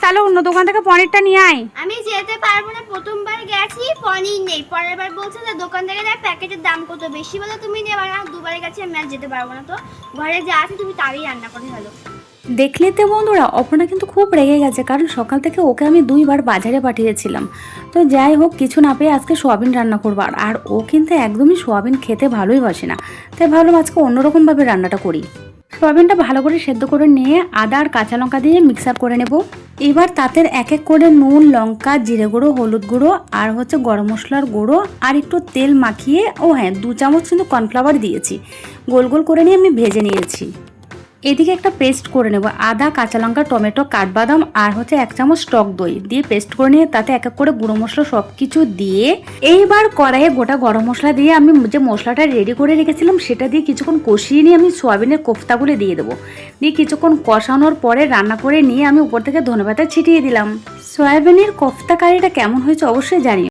তাহলে অন্য দোকান থেকে পনিরটা নিয়ে আয়। আমি যেতে পারব না প্রথমবার গেছি পনির নেই। পরের বার বলছে যে দোকান থেকে দেয় প্যাকেটের দাম কত বেশি বলে তুমি নেবে না দুবারে গেছি আমি আর যেতে পারব না তো। ঘরে যা আছে তুমি তারই রান্না করে ফেলো। দেখলে তো বন্ধুরা অপর্ণা কিন্তু খুব রেগে গেছে কারণ সকাল থেকে ওকে আমি দুইবার বাজারে পাঠিয়েছিলাম। তো যাই হোক কিছু না পেয়ে আজকে সোয়াবিন রান্না করব আর- ও কিন্তু একদমই সোয়াবিন খেতে ভালোই বাসে না। তাই ভাবলাম আজকে অন্যরকমভাবে রান্নাটা করি। সোয়াবিনটা ভালো করে সেদ্ধ করে নিয়ে আদা আর কাঁচা লঙ্কা দিয়ে মিক্সার করে নেব। এবার তাতে এক এক করে নুন, লঙ্কা, জিরে গুঁড়ো, হলুদ গুঁড়ো আর হচ্ছে গরম মশলার গুঁড়ো আর একটু তেল মাখিয়ে ও হ্যাঁ দু চামচ কিন্তু কর্নফ্লাওয়ার দিয়েছি। গোল গোল করে নিয়ে আমি ভেজে নিয়েছি। এদিকে একটা পেস্ট করে নেব, আদা, কাঁচা লঙ্কা, টমেটো, কাঠবাদাম আর হচ্ছে এক চামচ টক দই দিয়ে পেস্ট করে নিয়ে তাতে এক এক করে গুঁড়ো মশলা সব কিছু দিয়ে এইবার কড়াইয়ে গোটা গরম মশলা দিয়ে আমি যে মশলাটা রেডি করে রেখেছিলাম সেটা দিয়ে কিছুক্ষণ কষিয়ে নিয়ে আমি সোয়াবিনের কোফতাগুলো দিয়ে দেবো। দিয়ে কিছুক্ষণ কষানোর পরে রান্না করে নিয়ে আমি উপর থেকে ধনেপাতা ছিটিয়ে দিলাম। সয়াবিনের কোফতা কারিটা কেমন হয়েছে অবশ্যই জানি